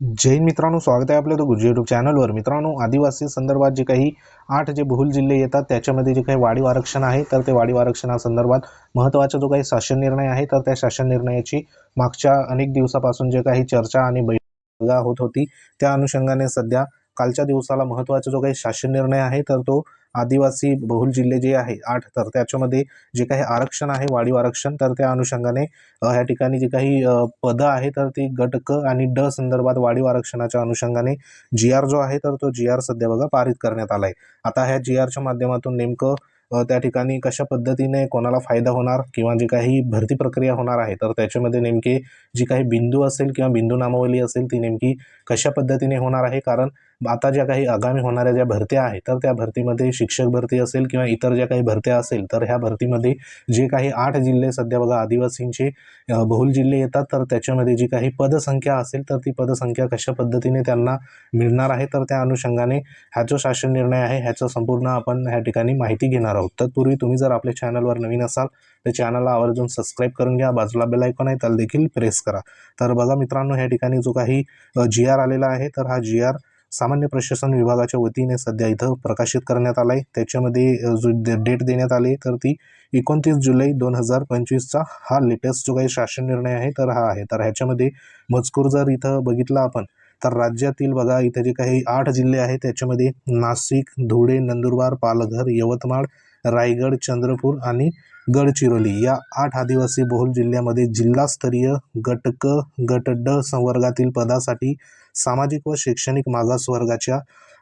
जैन मित्रांनो स्वागत आहे आपल्या तो युट्यूब चॅनलवर मित्रांनो आदिवासी संदर्भात जे काही आठ जे बहुल जिल्हे येतात त्याच्यामध्ये जे काही वाढीव आरक्षण आहे तर ते वाढीव आरक्षणासंदर्भात महत्त्वाचा जो काही शासन निर्णय आहे तर त्या शासन निर्णयाची मागच्या अनेक दिवसापासून जे काही चर्चा आणि बैठका होत होती त्या अनुषंगाने सध्या कालच्या दिवसाला महत्त्वाचा जो काही शासन निर्णय आहे तर तो आदिवासी बहुल जिल्हे जे आहे आठ तर त्याच्यामध्ये जे काही आरक्षण आहे वाढीव आरक्षण तर त्या अनुषंगाने ह्या ठिकाणी जे काही पदं आहे तर ती गट क आणि ड संदर्भात वाढीव आरक्षणाच्या अनुषंगाने जी आर जो आहे तर तो जी आर सध्या बघा पारित करण्यात आला आहे आता ह्या जी आरच्या माध्यमातून नेमकं त्या ठिकाणी कशा पद्धतीने कोणाला फायदा होणार किंवा जी काही भरती प्रक्रिया होणार आहे तर त्याच्यामध्ये नेमके जी काही बिंदू असेल किंवा बिंदू नामावली असेल ती नेमकी कशा पद्धतीने होणार आहे? कारण आता ज्या काही आगामी होणाऱ्या ज्या भरत्या आहेत तर त्या भरतीमध्ये शिक्षक भरती असेल किंवा इतर ज्या काही भरत्या असेल तर ह्या भरतीमध्ये जे काही आठ जिल्हे सध्या बघा आदिवासींचे बहुल जिल्हे येतात तर त्याच्यामध्ये जी काही पदसंख्या असेल तर ती पदसंख्या कशा पद्धतीने त्यांना मिळणार आहे तर त्या अनुषंगाने हा जो शासन निर्णय आहे ह्याचं संपूर्ण आपण ह्या ठिकाणी माहिती घेणार आहोत. तत्पूर्वी तुम्ही जर आपल्या चॅनलवर नवीन असाल तर चॅनलला आवर्जून सबस्क्राईब करून घ्या बाजूला बेल आयकॉन आहे त्याला देखील प्रेस करा. तर बघा मित्रांनो ह्या ठिकाणी जो काही जी आर आलेला आहे तर हा जी आर सामान्य प्रशासन विभागाच्या वतीने सध्या इथं प्रकाशित करण्यात आला आहे त्याच्यामध्ये जो डेट देण्यात आली तर ती एकोणतीस जुलै दोन हजार पंचवीसचा हा लेटेस्ट जो काही शासन निर्णय आहे तर हा आहे. तर ह्याच्यामध्ये मजकूर जर इथं बघितला आपण तर राज्यातील बघा इथे जे काही आठ जिल्हे आहेत त्याच्यामध्ये नाशिक धुळे नंदुरबार पालघर यवतमाळ रायगड चंद्रपूर आणि गडचिरोली या आठ आदिवासी बहुल जिल्ह्यामध्ये जिल्हास्तरीय गट क गट ड संवर्गातील पदासाठी सामाजिक व शैक्षणिक मागासवर्गाच्या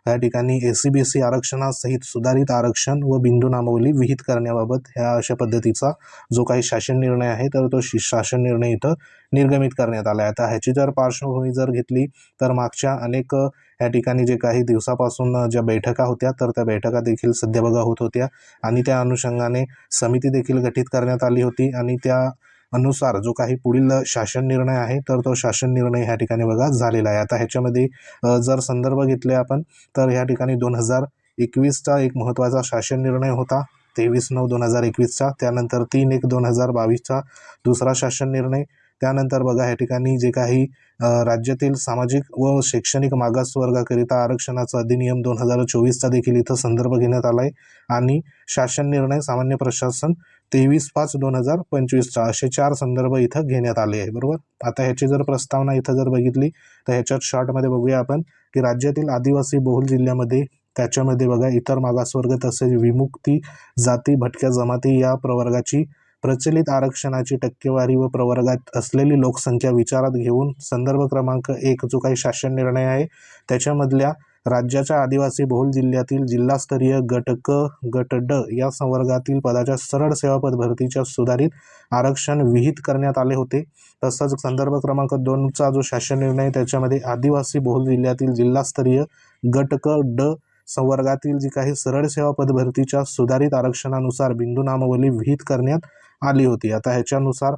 या ठिकाणी एस सी बी सी आरक्षणासहित सुधारित आरक्षण व बिंदू नामावली विहित करण्याबाबत ह्या अशा पद्धतीचा जो काही शासन निर्णय आहे तर तो शि शासन निर्णय इथं निर्गमित करण्यात आला आहे. आता ह्याची जर पार्श्वभूमी जर घेतली तर मागच्या अनेक या ठिकाणी जे काही दिवसापासून ज्या बैठका होत्या तर त्या बैठका देखील सध्या बघा होत होत्या. आणि त्या अनुषंगाने समिती देखील गठीत करण्यात आली होती. आणि त्या अनुसार जो काही पुढील शासन निर्णय आहे तर तो शासन निर्णय ह्या ठिकाणी बघा झालेला आहे. आता ह्याच्यामध्ये जर संदर्भ घेतले आपण तर ह्या ठिकाणी दोन हजार एकवीसचा एक महत्त्वाचा शासन निर्णय होता तेवीस नऊ दोन हजार एकवीसचा त्यानंतर तीन एक दोन हजार बावीसचा दुसरा शासन निर्णय. त्यानंतर बघा ह्या ठिकाणी जे काही राज्यातील सामाजिक व शैक्षणिक मागासवर्गाकरिता आरक्षणाचा अधिनियम दोन हजार चोवीसचा देखील इथं संदर्भ घेण्यात आला आहे आणि शासन निर्णय सामान्य प्रशासन तेवीस पाच दोन हजार पंचवीसचा असे चार संदर्भ इथं घेण्यात आले आहे बरोबर? आता ह्याची जर प्रस्तावना इथं जर बघितली तर ह्याच्यात शॉर्टमध्ये बघूया आपण की राज्यातील आदिवासी बहुल जिल्ह्यामध्ये त्याच्यामध्ये बघा इतर मागासवर्ग तसेच विमुक्ती जाती भटक्या जमाती या प्रवर्गाची प्रचलित आरक्षणाची टक्केवारी व प्रवर्गात असलेली लोकसंख्या विचारात घेऊन संदर्भ क्रमांक एक जो काही शासन निर्णय आहे त्याच्यामधल्या राज्याच्या आदिवासी बहुल जिल्ह्यातील जिल्हास्तरीय गट क गट ड या संवर्गातील पदाच्या सरळ सेवा पद भरतीच्या सुधारित आरक्षण विहित करण्यात आले होते. तसंच संदर्भ क्रमांक दोनचा जो शासन निर्णय त्याच्यामध्ये आदिवासी बहुल जिल्ह्यातील जिल्हास्तरीय गट क ड संवर्गातील जी काही सरळ सेवा पदभरतीच्या सुधारित आरक्षणानुसार बिंदू नामावली विहित करण्यात आली होती. आता ह्याच्यानुसार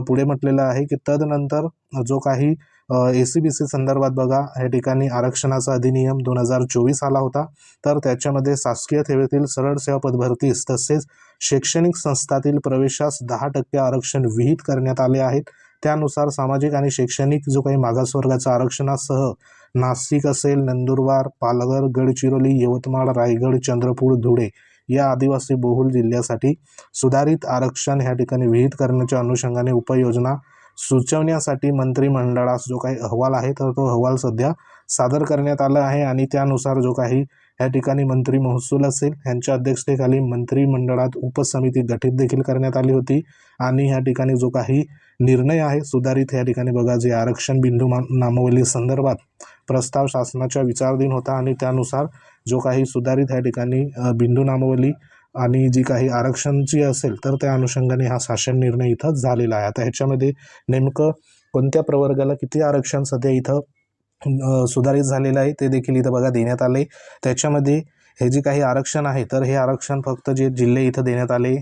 पुढे म्हटलेलं आहे की तदनंतर जो काही ए सी बी सी संदर्भात बघा या ठिकाणी आरक्षणाचा अधिनियम दोन हजार चोवीस आला होता. तर त्याच्यामध्ये शासकीय सेवेतील सरळ सेवा पदभरतीस तसेच शैक्षणिक संस्थातील प्रवेशास दहा टक्के आरक्षण विहित करण्यात आले आहेत. त्यानुसार सामाजिक आणि शैक्षणिक जो काही मागासवर्गाचा आरक्षणासह नाशिक असेल नंदुरबार पालघर गडचिरोली यवतमाळ रायगड चंद्रपूर धुळे या आदिवासी बहुल जिल्ह्यासाठी सुधारित आरक्षण ह्या ठिकाणी विहित करण्याच्या अनुषंगाने उपाययोजना सुचवण्यासाठी मंत्रिमंडळास जो काही अहवाल आहे तर तो अहवाल सध्या सादर करण्यात आला आहे आणि त्यानुसार जो काही या ठिकाणी मंत्री महसूल असेल यांच्या अध्यक्षतेखाली मंत्रिमंडळात उपसमिती गठीत देखील करण्यात आली होती. आणि ह्या ठिकाणी जो काही निर्णय आहे सुधारित या ठिकाणी बघा जे आरक्षण बिंदू मा- नामावली संदर्भात प्रस्ताव शासनाच्या विचाराधीन होता आणि त्यानुसार जो काही सुधारित या ठिकाणी बिंदू नामावली आणि जी काही आरक्षणची असेल तर त्या अनुषंगाने हा शासन निर्णय इथं झालेला आहे. आता ह्याच्यामध्ये नेमकं कोणत्या प्रवर्गाला किती आरक्षण सध्या इथं सुधारित झालेलं आहे ते देखील इथं बघा देण्यात आले त्याच्यामध्ये हे जे काही आरक्षण आहे तर हे आरक्षण फक्त जे जिल्हे इथं देण्यात आले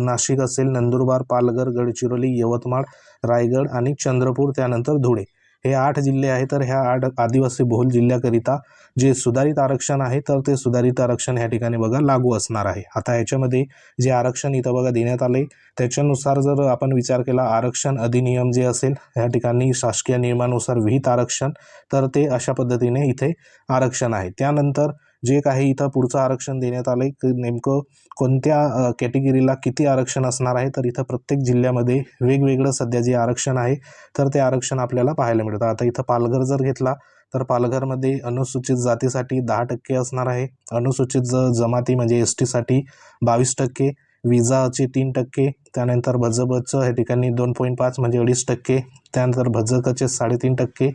नाशिक असेल नंदुरबार पालघर गडचिरोली यवतमाळ रायगड आणि चंद्रपूर त्यानंतर धुळे. हे आठ जिल्हे आहे तर ह्या आठ आदिवासी बहुल जिल्ह्याकरिता जे सुधारित आरक्षण आहे तर ते सुधारित आरक्षण ह्या ठिकाणी बघा लागू असणार आहे. आता ह्याच्यामध्ये जे आरक्षण इथं बघा देण्यात आले त्याच्यानुसार जर आपण विचार केला आरक्षण अधिनियम जे असेल ह्या ठिकाणी शासकीय नियमानुसार विहित आरक्षण तर ते अशा पद्धतीने इथे आरक्षण आहे. त्यानंतर जे काही इथं पुढचं आरक्षण देण्यात आलं आहे नेमकं कोणत्या कॅटेगरीला किती आरक्षण असणार आहे तर इथं प्रत्येक जिल्ह्यामध्ये वेगवेगळं सध्या जे आरक्षण आहे तर ते आरक्षण आपल्याला पाहायला मिळतं. आता इथं पालघर जर घेतला तर पालघरमध्ये अनुसूचित जातीसाठी दहा टक्के असणार आहे. अनुसूचित ज जमाती म्हणजे एस टीसाठी बावीस टक्के विजाचे तीन टक्के त्यानंतर भजबचं या ठिकाणी दोन पॉईंट पाच म्हणजे अडीच टक्के. त्यानंतर भजकचे साडेतीन टक्के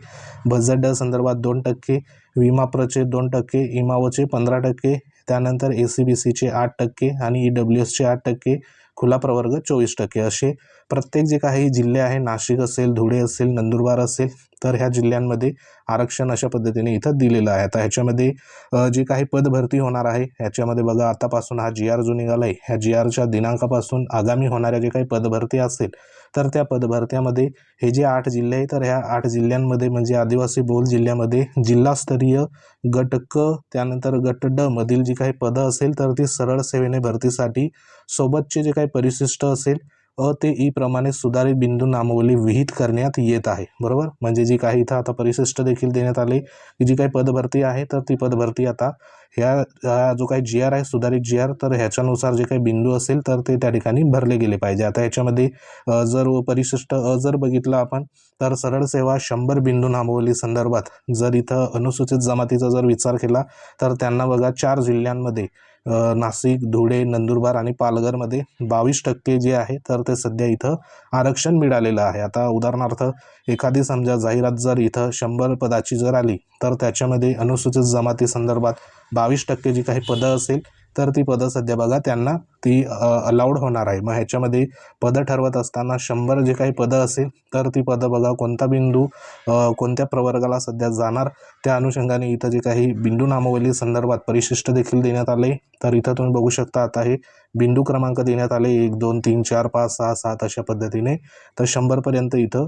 भजड संदर्भात दोन टक्के विमाप्रचे दोन टक्के इमावचे पंधरा टक्के त्यानंतर ए सी बी सीचे आठ टक्के आणि ई डब्ल्यू एसचे आठ टक्के. खुला प्रवर्ग चोवीस टक्के. असे प्रत्येक जे काही जिल्हे आहे नाशिक असेल धुळे असेल नंदुरबार असेल तर ह्या जिल्ह्यांमध्ये आरक्षण अशा पद्धतीने इथं दिलेलं आहे. आता ह्याच्यामध्ये जे जी काही पदभरती होणार आहे ह्याच्यामध्ये बघा आतापासून हा जी आर जो निघाला आहे ह्या जी आरच्या दिनांकापासून आगामी होणाऱ्या जे काही पदभरती असेल तर त्या पदभरत्यामध्ये हे जे आठ जिल्हे आहे तर ह्या आठ जिल्ह्यांमध्ये म्हणजे आदिवासी बहुल जिल्ह्यामध्ये जिल्हास्तरीय गट क त्यानंतर गट ड मधील जी काही पदं असेल तर ती सरळ सेवेने भरतीसाठी सोबतचे जे काही परिशिष्ट असेल अ ते ई प्रमाणे सुधारित बिंदू नामावली विहित करण्यात येत आहे. बरोबर? म्हणजे जी काही इथं आता परिशिष्ट देखील देण्यात आले की जी काही पदभरती आहे तर ती पदभरती आता ह्या जो काही जी आर आहे सुधारित जी आर तर ह्याच्यानुसार जे काही बिंदू असेल तर ते त्या ठिकाणी भरले गेले पाहिजे. आता ह्याच्यामध्ये जर परिशिष्ट अ जर बघितलं आपण तर सरळ सेवा शंभर बिंदू नामावली संदर्भात जर इथं अनुसूचित जमातीचा जर विचार केला तर त्यांना बघा चार जिल्ह्यांमध्ये नाशिक धुळे नंदुरबार आणि पालघरमध्ये बावीस टक्के जे आहे तर ते सध्या इथं आरक्षण मिळालेलं आहे. आता उदाहरणार्थ एखादी समजा जाहिरात जर इथं शंभर पदाची जर आली तर त्याच्यामध्ये अनुसूचित जमाती संदर्भात बावीस टक्के जी काही पदं असेल तर ती पदं सध्या बघा त्यांना ती अलाउड होणार आहे. मग ह्याच्यामध्ये पदं ठरवत असताना शंभर जे काही पदं असेल तर ती पदं बघा कोणता बिंदू कोणत्या प्रवर्गाला सध्या जाणार त्या अनुषंगाने इथं जे काही बिंदू नामावली संदर्भात परिशिष्ट देखील देण्यात आले. तर इथं तुम्ही बघू शकता आता हे बिंदू क्रमांक देण्यात आले. एक दोन तीन चार पाच सहा सात अशा पद्धतीने. तर शंभरपर्यंत इथं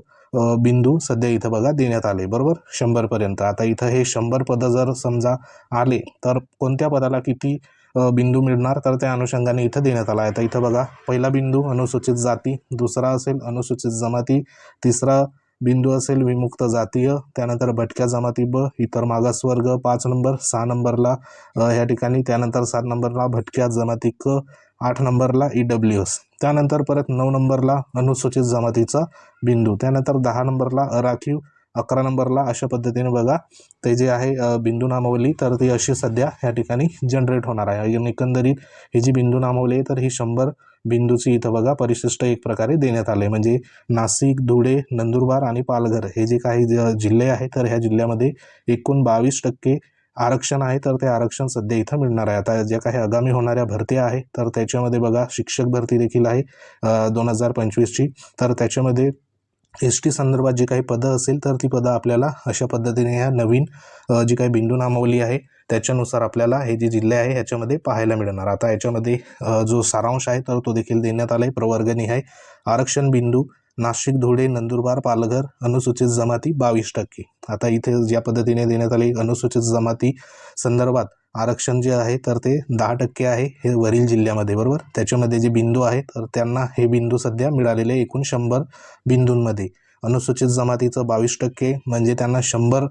बिंदू सध्या इथं बघा देण्यात आले. बरोबर? शंभरपर्यंत आता इथं हे शंभर पदं जर समजा आले तर कोणत्या पदाला किती बिंदू मिळणार तर त्या अनुषंगाने इथं देण्यात आला आहे. तर इथं बघा पहिला बिंदू अनुसूचित जाती दुसरा असेल अनुसूचित जमाती तिसरा बिंदू असेल विमुक्त जातीय त्यानंतर भटक्या जमाती ब इतर मागासवर्ग पाच नंबर सहा नंबरला ह्या ठिकाणी त्यानंतर सात नंबरला भटक्या जमाती क आठ नंबरला ई डब्ल्यू एस त्यानंतर परत नऊ नंबरला अनुसूचित जमातीचा बिंदू त्यानंतर दहा नंबरला अराखीव अकरा नंबरला अशा पद्धतीने बघा. ते जे आहे बिंदू नामावली तर ती अशी सध्या ह्या ठिकाणी जनरेट होणार आहे. एकंदरीत ही जी बिंदू नामावली आहे तर ही शंभर बिंदूची इथं बघा परिशिष्ट एक प्रकारे देण्यात आले म्हणजे नाशिक धुळे नंदुरबार आणि पालघर हे जे काही ज- जिल्हे आहेत तर ह्या जिल्ह्यामध्ये एकूण बावीस टक्के आरक्षण आहे तर ते आरक्षण सध्या इथं मिळणार आहे. आता ज्या काही आगामी होणाऱ्या भरत्या आहे तर त्याच्यामध्ये बघा शिक्षक भरती देखील आहे दोन हजार पंचवीसची. तर त्याच्यामध्ये एस टी संदर्भात जी काही पदं असेल तर ती पदं आपल्याला अशा पद्धतीने ह्या नवीन जी काही बिंदू नामावली आहे त्याच्यानुसार आपल्याला हे जे जिल्हे आहे ह्याच्यामध्ये पाहायला मिळणार. आता याच्यामध्ये जो सारांश आहे तर तो देखील देण्यात आला आहे. प्रवर्गनिहाय आरक्षण बिंदू नाशिक धुळे नंदुरबार पालघर अनुसूचित जमाती बावीस टक्के. आता इथे ज्या पद्धतीने देण्यात आले अनुसूचित जमाती संदर्भात आरक्षण जे आहे तर ते दहा टक्के आहे हे वरील जिल्ह्यामध्ये बरोबर? त्याच्यामध्ये जे बिंदू आहे तर त्यांना हे बिंदू सध्या मिळालेले एकूण शंभर बिंदूंमध्ये. अनुसूचित जमातीचं बावीस टक्के म्हणजे त्यांना शंभर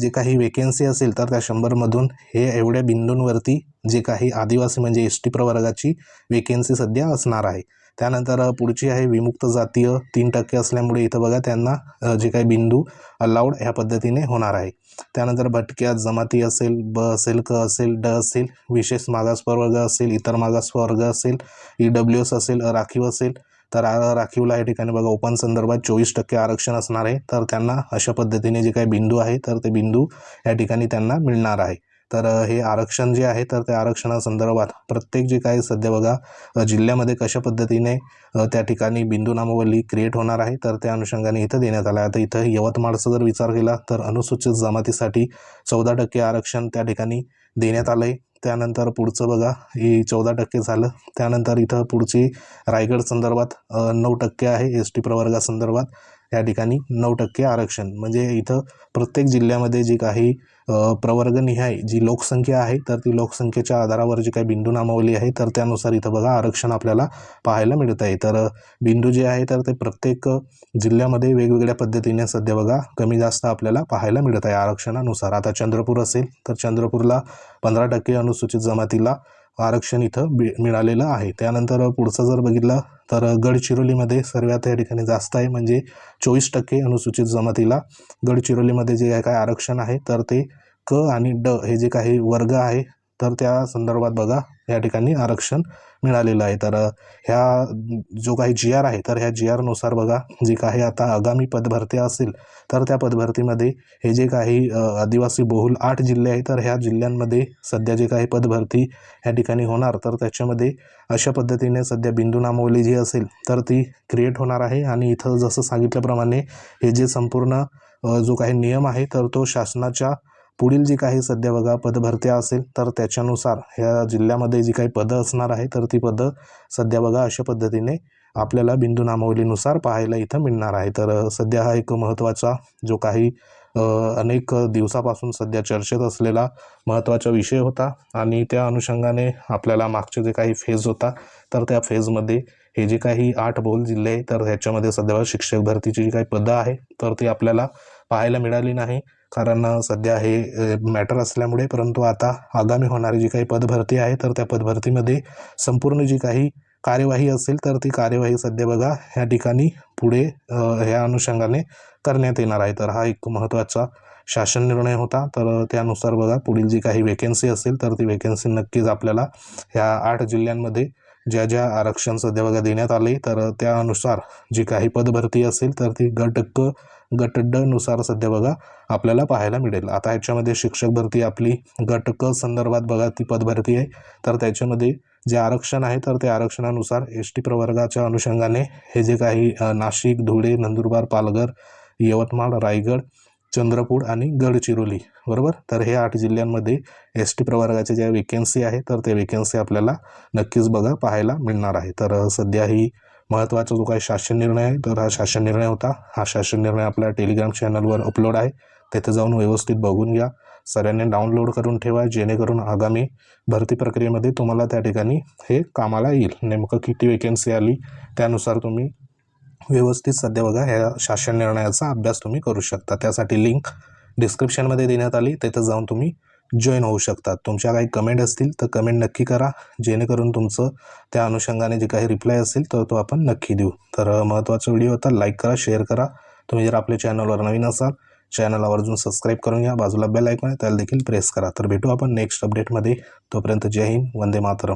जे काही वेकेन्सी असेल तर त्या शंभरमधून हे एवढ्या बिंदूंवरती जे काही आदिवासी म्हणजे एस टी प्रवर्गाची वेकेन्सी सध्या असणार आहे. त्यानंतर पुढची आहे विमुक्त जातीय तीन टक्के असल्यामुळे इथं बघा त्यांना जे काही बिंदू अलाउड ह्या पद्धतीने होणार आहे. त्यानंतर भटक्या जमाती असेल ब असेल क असेल ड असेल विशेष मागास प्रवर्ग असेल इतर मागास वर्ग असेल ई डब्ल्यू एस असेल राखीव असेल तर राखीवला या ठिकाणी बघा ओपन संदर्भात चोवीस टक्के आरक्षण असणार आहे. तर त्यांना अशा पद्धतीने जे काही बिंदू आहे तर ते बिंदू या ठिकाणी त्यांना मिळणार आहे. तर हे आरक्षण जे आहे तर त्या आरक्षणासंदर्भात प्रत्येक जे काही सध्या बघा जिल्ह्यामध्ये कशा पद्धतीने त्या ठिकाणी बिंदू नामावली क्रिएट होणार आहे तर त्या अनुषंगाने इथं देण्यात आलं आहे. आता इथं यवतमाळचा जर विचार केला तर अनुसूचित जमातीसाठी चौदा टक्के आरक्षण त्या ठिकाणी देण्यात आलं आहे त्यानंतर पुढचं बघा ही चौदा टक्के झालं. त्यानंतर इथं पुढची रायगड संदर्भात नऊ टक्के आहे एस टी प्रवर्गासंदर्भात. या ठिकाणी नऊ टक्के आरक्षण. म्हणजे इथं प्रत्येक जिल्ह्यामध्ये जी काही प्रवर्गनिहाय जी लोकसंख्या आहे तर ती लोकसंख्येच्या आधारावर जी काही बिंदू नामावली आहे तर त्यानुसार इथं बघा आरक्षण आपल्याला पाहायला मिळत आहे. तर बिंदू जे आहे तर ते प्रत्येक जिल्ह्यामध्ये वेगवेगळ्या पद्धतीने सध्या बघा कमी जास्त आपल्याला पाहायला मिळत आहे आरक्षणानुसार. आता चंद्रपूर असेल तर चंद्रपूरला पंधरा टक्के अनुसूचित जमातीला आरक्षण इथं बी मिळालेलं आहे. त्यानंतर पुढचं जर बघितलं तर गडचिरोलीमध्ये सर्वात या ठिकाणी जास्त आहे म्हणजे चोवीस टक्के अनुसूचित जमातीला गडचिरोलीमध्ये जे काय आरक्षण आहे तर ते क आणि ड हे जे काही वर्ग आहे तर त्या संदर्भात बघा या ठिकाणी आरक्षण मिळालेलं आहे. तर ह्या जो काही जी आर आहे तर ह्या जी आरनुसार बघा जी काही आता आगामी पदभरती असेल तर त्या पदभरतीमध्ये हे जे काही आदिवासी बहुल आठ जिल्हे आहेत तर ह्या जिल्ह्यांमध्ये सध्या जे काही पदभरती ह्या ठिकाणी होणार तर त्याच्यामध्ये अशा पद्धतीने सध्या बिंदू नामावली जी असेल तर ती क्रिएट होणार आहे. आणि इथं जसं सांगितल्याप्रमाणे हे जे संपूर्ण जो काही नियम आहे तर तो शासनाच्या पुढील जी काही सध्या बघा पदभरत्या असेल तर त्याच्यानुसार ह्या जिल्ह्यामध्ये जी काही पदं असणार आहे तर ती पदं सध्या बघा अशा पद्धतीने आपल्याला बिंदू नामावलीनुसार पाहायला इथं मिळणार आहे. तर सध्या हा एक महत्त्वाचा जो काही अनेक दिवसापासून सध्या चर्चेत असलेला महत्त्वाचा विषय होता आणि त्या अनुषंगाने आपल्याला मागचे जे काही फेज होता तर त्या फेजमध्ये हे जे काही आठ बोल जिल्हे तर ह्याच्यामध्ये सध्या शिक्षक भरतीची जी काही पदं आहे तर ती आपल्याला पाहायला मिळाली नाही. कारण सध्या हे मॅटर असल्यामुळे परंतु आता आगामी होणारी जी काही पदभरती आहे तर त्या पदभरतीमध्ये संपूर्ण जी काही कार्यवाही असेल तर ती कार्यवाही सध्या बघा ह्या ठिकाणी पुढे ह्या अनुषंगाने करण्यात येणार आहे. तर हा एक महत्त्वाचा शासन निर्णय होता. तर त्यानुसार बघा पुढील जी काही वेकेन्सी असेल तर ती वेकेन्सी नक्कीच आपल्याला ह्या आठ जिल्ह्यांमध्ये ज्या ज्या आरक्षण सध्या बघा देण्यात आले तर त्यानुसार जी काही पदभरती असेल तर ती गट क गट ड नुसार सध्या बघा आपल्याला पाहायला मिळेल. आता ह्याच्यामध्ये शिक्षक भरती आपली गट क संदर्भात बघा ती पदभरती आहे. तर त्याच्यामध्ये जे आरक्षण आहे तर त्या आरक्षणानुसार एस टी प्रवर्गाच्या अनुषंगाने हे जे काही नाशिक धुळे नंदुरबार पालघर यवतमाळ रायगड चंद्रपूर आणि गडचिरोली बरोबर? तर हे आठ जिल्ह्यांमध्ये एस टी प्रवर्गाच्या ज्या वेकेन्सी आहे तर त्या वेकेन्सी आपल्याला नक्कीच बघा पाहायला मिळणार आहे. तर सध्या ही महत्त्वाचा जो काही शासन निर्णय आहे तर हा शासन निर्णय होता. हा शासन निर्णय आपल्या टेलिग्राम चॅनलवर अपलोड आहे. तिथे जाऊन व्यवस्थित बघून घ्या. सगळ्यांनी डाउनलोड करून ठेवा जेणेकरून आगामी भरती प्रक्रियेमध्ये तुम्हाला त्या ठिकाणी हे कामाला येईल. नेमकं किती वेकेन्सी आली त्यानुसार तुम्ही व्यवस्थित सध्या बघा ह्या शासन निर्णयाचा अभ्यास तुम्ही करू शकता. त्यासाठी लिंक डिस्क्रिप्शनमध्ये देण्यात आली. तिथं जाऊन तुम्ही जॉईन होऊ शकतात. तुमच्या काही कमेंट असतील तर कमेंट नक्की करा. जेणेकरून तुमचं त्या अनुषंगाने जे काही रिप्लाय असेल तर तो आपण नक्की देऊ. तर महत्त्वाचा व्हिडिओ होता. लाईक करा शेअर करा. तुम्ही जर आपल्या चॅनलवर नवीन असाल चॅनल आवर्जून सबस्क्राईब करून घ्या. बाजूला बेल ऐकून त्याला देखील प्रेस करा. तर भेटू आपण नेक्स्ट अपडेटमध्ये तोपर्यंत जय हिंद. वंदे मातरम.